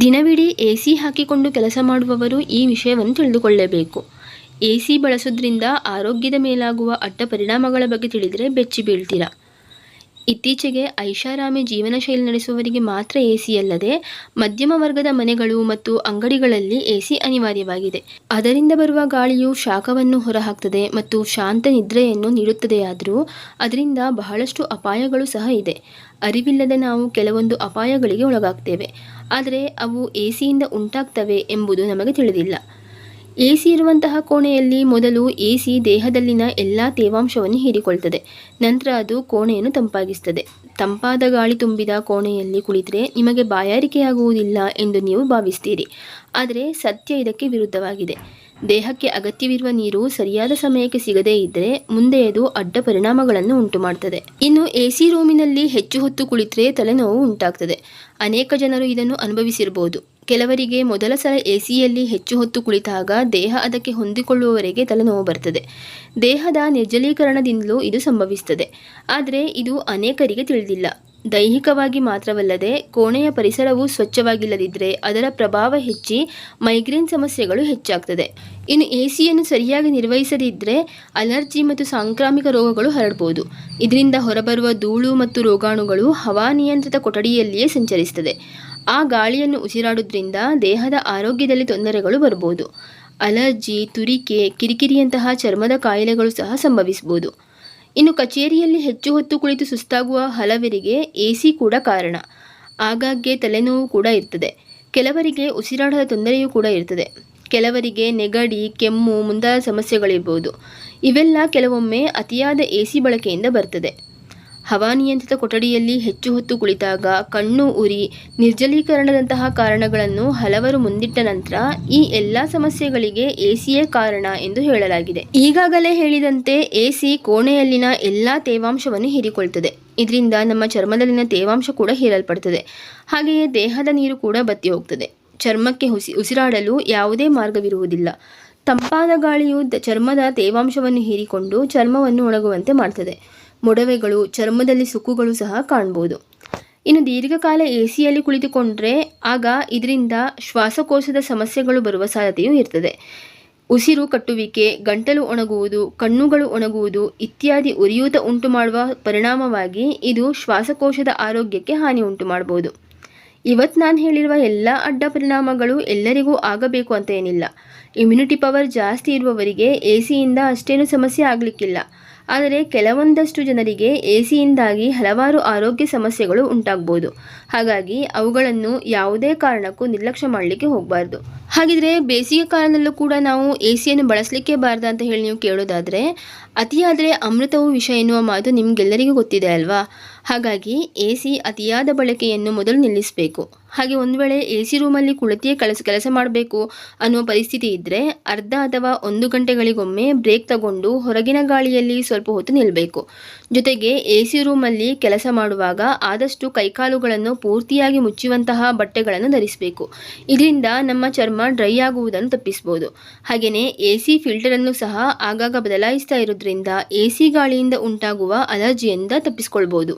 ದಿನವಿಡೀ A C ಹಾಕಿಕೊಂಡು ಕೆಲಸ ಮಾಡುವವರು ಈ ವಿಷಯವನ್ನು ತಿಳಿದುಕೊಳ್ಳಬೇಕು. ಎ ಸಿ ಬಳಸೋದ್ರಿಂದ ಆರೋಗ್ಯದ ಮೇಲಾಗುವ ಅಡ್ಡ ಪರಿಣಾಮಗಳ ಬಗ್ಗೆ ತಿಳಿದರೆ ಬೆಚ್ಚಿ ಬೀಳ್ತೀರಾ? ಇತ್ತೀಚೆಗೆ ಐಷಾರಾಮಿ ಜೀವನ ಶೈಲಿ ನಡೆಸುವವರಿಗೆ ಮಾತ್ರ ಎ ಸಿ ಅಲ್ಲದೆ ಮಧ್ಯಮ ವರ್ಗದ ಮನೆಗಳು ಮತ್ತು ಅಂಗಡಿಗಳಲ್ಲಿ ಎ ಸಿ ಅನಿವಾರ್ಯವಾಗಿದೆ. ಅದರಿಂದ ಬರುವ ಗಾಳಿಯು ಶಾಖವನ್ನು ಹೊರಹಾಕ್ತದೆ ಮತ್ತು ಶಾಂತ ನಿದ್ರೆಯನ್ನು ನೀಡುತ್ತದೆಯಾದರೂ ಅದರಿಂದ ಬಹಳಷ್ಟು ಅಪಾಯಗಳು ಸಹ ಇದೆ. ಅರಿವಿಲ್ಲದೆ ನಾವು ಕೆಲವೊಂದು ಅಪಾಯಗಳಿಗೆ ಒಳಗಾಗ್ತೇವೆ. ಆದರೆ ಅವು ಎ ಸಿಯಿಂದ ಉಂಟಾಗ್ತವೆ ಎಂಬುದು ನಮಗೆ ತಿಳಿದಿಲ್ಲ. ಎ ಸಿ ಇರುವಂತಹ ಕೋಣೆಯಲ್ಲಿ ಮೊದಲು ಎ ಸಿ ದೇಹದಲ್ಲಿನ ಎಲ್ಲ ತೇವಾಂಶವನ್ನು ಹೀರಿಕೊಳ್ತದೆ. ನಂತರ ಅದು ಕೋಣೆಯನ್ನು ತಂಪಾಗಿಸ್ತದೆ. ತಂಪಾದ ಗಾಳಿ ತುಂಬಿದ ಕೋಣೆಯಲ್ಲಿ ಕುಳಿತರೆ ನಿಮಗೆ ಬಾಯಾರಿಕೆಯಾಗುವುದಿಲ್ಲ ಎಂದು ನೀವು ಭಾವಿಸ್ತೀರಿ. ಆದರೆ ಸತ್ಯ ಇದಕ್ಕೆ ವಿರುದ್ಧವಾಗಿದೆ. ದೇಹಕ್ಕೆ ಅಗತ್ಯವಿರುವ ನೀರು ಸರಿಯಾದ ಸಮಯಕ್ಕೆ ಸಿಗದೇ ಇದ್ದರೆ ಮುಂದೆ ಅದು ಅಡ್ಡ ಪರಿಣಾಮಗಳನ್ನು ಉಂಟು ಮಾಡುತ್ತದೆ ಇನ್ನು ಸಿ ರೂಮಿನಲ್ಲಿ ಹೆಚ್ಚು ಹೊತ್ತು ಕುಳಿತರೆ ತಲೆನೋವು ಉಂಟಾಗ್ತದೆ. ಅನೇಕ ಜನರು ಇದನ್ನು ಅನುಭವಿಸಿರಬಹುದು ಕೆಲವರಿಗೆ ಮೊದಲ ಸಲ ಎ ಸಿಯಲ್ಲಿ ಹೆಚ್ಚು ಹೊತ್ತು ಕುಳಿತಾಗ ದೇಹ ಅದಕ್ಕೆ ಹೊಂದಿಕೊಳ್ಳುವವರೆಗೆ ತಲೆನೋವು ಬರ್ತದೆ. ದೇಹದ ನಿರ್ಜಲೀಕರಣದಿಂದಲೂ ಇದು ಸಂಭವಿಸ್ತದೆ. ಆದರೆ ಇದು ಅನೇಕರಿಗೆ ತಿಳಿದಿಲ್ಲ. ದೈಹಿಕವಾಗಿ ಮಾತ್ರವಲ್ಲದೆ ಕೋಣೆಯ ಪರಿಸರವು ಸ್ವಚ್ಛವಾಗಿಲ್ಲದಿದ್ದರೆ ಅದರ ಪ್ರಭಾವ ಹೆಚ್ಚಿ ಮೈಗ್ರೇನ್ ಸಮಸ್ಯೆಗಳು ಹೆಚ್ಚಾಗ್ತದೆ. ಇನ್ನು ಎ ಸಿಯನ್ನು ಸರಿಯಾಗಿ ನಿರ್ವಹಿಸದಿದ್ದರೆ ಅಲರ್ಜಿ ಮತ್ತು ಸಾಂಕ್ರಾಮಿಕ ರೋಗಗಳು ಹರಡಬಹುದು ಇದರಿಂದ ಹೊರಬರುವ ಧೂಳು ಮತ್ತು ರೋಗಾಣುಗಳು ಹವಾನಿಯಂತ್ರಿತ ಕೊಠಡಿಯಲ್ಲಿಯೇ ಸಂಚರಿಸ್ತದೆ. ಆ ಗಾಳಿಯನ್ನು ಉಸಿರಾಡೋದ್ರಿಂದ ದೇಹದ ಆರೋಗ್ಯದಲ್ಲಿ ತೊಂದರೆಗಳು ಬರ್ಬೋದು. ಅಲರ್ಜಿ, ತುರಿಕೆ, ಕಿರಿಕಿರಿಯಂತಹ ಚರ್ಮದ ಕಾಯಿಲೆಗಳು ಸಹ ಸಂಭವಿಸ್ಬೋದು. ಇನ್ನು ಕಚೇರಿಯಲ್ಲಿ ಹೆಚ್ಚು ಹೊತ್ತು ಕುಳಿತು ಸುಸ್ತಾಗುವ ಹಲವರಿಗೆ ಎ ಕೂಡ ಕಾರಣ. ಆಗಾಗ್ಗೆ ತಲೆನೋವು ಕೂಡ ಇರ್ತದೆ. ಕೆಲವರಿಗೆ ಉಸಿರಾಟದ ತೊಂದರೆಯೂ ಕೂಡ ಇರ್ತದೆ. ಕೆಲವರಿಗೆ ನೆಗಡಿ, ಕೆಮ್ಮು ಮುಂತಾದ ಸಮಸ್ಯೆಗಳಿರ್ಬೋದು. ಇವೆಲ್ಲ ಕೆಲವೊಮ್ಮೆ ಅತಿಯಾದ ಎ ಬಳಕೆಯಿಂದ ಬರ್ತದೆ. ಹವಾನಿಯಂತ್ರಿತ ಕೊಠಡಿಯಲ್ಲಿ ಹೆಚ್ಚು ಹೊತ್ತು ಕುಳಿತಾಗ ಕಣ್ಣು ಉರಿ ನಿರ್ಜಲೀಕರಣದಂತಹ ಕಾರಣಗಳನ್ನು ಹಲವರು ಮುಂದಿಟ್ಟ ನಂತರ ಈ ಎಲ್ಲ ಸಮಸ್ಯೆಗಳಿಗೆ ಎಸಿಯೇ ಕಾರಣ ಎಂದು ಹೇಳಲಾಗಿದೆ. ಈಗಾಗಲೇ ಹೇಳಿದಂತೆ ಎಸಿ ಕೋಣೆಯಲ್ಲಿನ ಎಲ್ಲ ತೇವಾಂಶವನ್ನು ಹೀರಿಕೊಳ್ತದೆ. ಇದರಿಂದ ನಮ್ಮ ಚರ್ಮದಲ್ಲಿನ ತೇವಾಂಶ ಕೂಡ ಹೀರಲ್ಪಡ್ತದೆ. ಹಾಗೆಯೇ ದೇಹದ ನೀರು ಕೂಡ ಬತ್ತಿ ಹೋಗ್ತದೆ ಚರ್ಮಕ್ಕೆ ಹುಸಿ ಉಸಿರಾಡಲು ಯಾವುದೇ ಮಾರ್ಗವಿರುವುದಿಲ್ಲ. ತಂಪಾದ ಗಾಳಿಯು ಚರ್ಮದ ತೇವಾಂಶವನ್ನು ಹೀರಿಕೊಂಡು ಚರ್ಮವನ್ನು ಒಣಗುವಂತೆ ಮಾಡ್ತದೆ. ಮೊಡವೆಗಳು, ಚರ್ಮದಲ್ಲಿ ಸುಕ್ಕುಗಳು ಸಹ ಕಾಣ್ಬೋದು. ಇನ್ನು ದೀರ್ಘಕಾಲ ಎ ಸಿಯಲ್ಲಿ ಕುಳಿತುಕೊಂಡ್ರೆ ಆಗ ಇದರಿಂದ ಶ್ವಾಸಕೋಶದ ಸಮಸ್ಯೆಗಳು ಬರುವ ಸಾಧ್ಯತೆಯೂ ಇರ್ತದೆ. ಉಸಿರು ಕಟ್ಟುವಿಕೆ, ಗಂಟಲು ಒಣಗುವುದು, ಕಣ್ಣುಗಳು ಒಣಗುವುದು ಇತ್ಯಾದಿ ಉರಿಯೂತ ಉಂಟು ಮಾಡುವ ಪರಿಣಾಮವಾಗಿ ಇದು ಶ್ವಾಸಕೋಶದ ಆರೋಗ್ಯಕ್ಕೆ ಹಾನಿ ಉಂಟು ಮಾಡ್ಬೋದು ಇವತ್ತು ನಾನು ಹೇಳಿರುವ ಎಲ್ಲ ಅಡ್ಡ ಪರಿಣಾಮಗಳು ಎಲ್ಲರಿಗೂ ಆಗಬೇಕು ಅಂತ ಏನಿಲ್ಲ. ಇಮ್ಯುನಿಟಿ ಪವರ್ ಜಾಸ್ತಿ ಇರುವವರಿಗೆ ಎ ಸಿಯಿಂದ ಅಷ್ಟೇನು ಸಮಸ್ಯೆ ಆಗಲಿಕ್ಕಿಲ್ಲ. ಆದರೆ ಕೆಲವೊಂದಷ್ಟು ಜನರಿಗೆ ಎ ಸಿಯಿಂದಾಗಿ ಹಲವಾರು ಆರೋಗ್ಯ ಸಮಸ್ಯೆಗಳು ಉಂಟಾಗ್ಬೋದು. ಹಾಗಾಗಿ ಅವುಗಳನ್ನು ಯಾವುದೇ ಕಾರಣಕ್ಕೂ ನಿರ್ಲಕ್ಷ್ಯ ಮಾಡಲಿಕ್ಕೆ ಹೋಗಬಾರ್ದು. ಹಾಗಿದ್ರೆ ಬೇಸಿಗೆ ಕಾಲದಲ್ಲೂ ಕೂಡ ನಾವು ಎ ಸಿಯನ್ನು ಬಳಸಲಿಕ್ಕೆ ಬಾರ್ದ ಅಂತ ಹೇಳಿ ನೀವು ಕೇಳೋದಾದರೆ, ಅತಿಯಾದರೆ ಅಮೃತವು ವಿಷ ಎನ್ನುವ ಮಾತು ನಿಮಗೆಲ್ಲರಿಗೂ ಗೊತ್ತಿದೆ ಅಲ್ವಾ? ಹಾಗಾಗಿ ಎ ಸಿ ಅತಿಯಾದ ಬಳಕೆಯನ್ನು ಮೊದಲು ನಿಲ್ಲಿಸಬೇಕು. ಹಾಗೆ ಒಂದು ವೇಳೆ ಎ ಸಿ ರೂಮಲ್ಲಿ ಕುಳಿತಿಯೇ ಕೆಲಸ ಕೆಲಸ ಮಾಡಬೇಕು ಅನ್ನುವ ಪರಿಸ್ಥಿತಿ ಇದ್ದರೆ ಅರ್ಧ ಅಥವಾ ಒಂದು ಗಂಟೆಗಳಿಗೊಮ್ಮೆ ಬ್ರೇಕ್ ತಗೊಂಡು ಹೊರಗಿನ ಗಾಳಿಯಲ್ಲಿ ಸ್ವಲ್ಪ ಹೊತ್ತು ನಿಲ್ಲಬೇಕು ಜೊತೆಗೆ ಎ ಸಿ ರೂಮಲ್ಲಿ ಕೆಲಸ ಮಾಡುವಾಗ ಆದಷ್ಟು ಕೈಕಾಲುಗಳನ್ನು ಪೂರ್ತಿಯಾಗಿ ಮುಚ್ಚುವಂತಹ ಬಟ್ಟೆಗಳನ್ನು ಧರಿಸಬೇಕು. ಇದರಿಂದ ನಮ್ಮ ಚರ್ಮ ಡ್ರೈ ಆಗುವುದನ್ನು ತಪ್ಪಿಸಬಹುದು ಹಾಗೆಯೇ ಎ ಸಿ ಫಿಲ್ಟರನ್ನು ಸಹ ಆಗಾಗ ಬದಲಾಯಿಸ್ತಾ ಇರೋದ್ರಿಂದ ಎ ಸಿ ಗಾಳಿಯಿಂದ ಉಂಟಾಗುವ ಅಲರ್ಜಿಯಿಂದ ತಪ್ಪಿಸ್ಕೊಳ್ಬೋದು.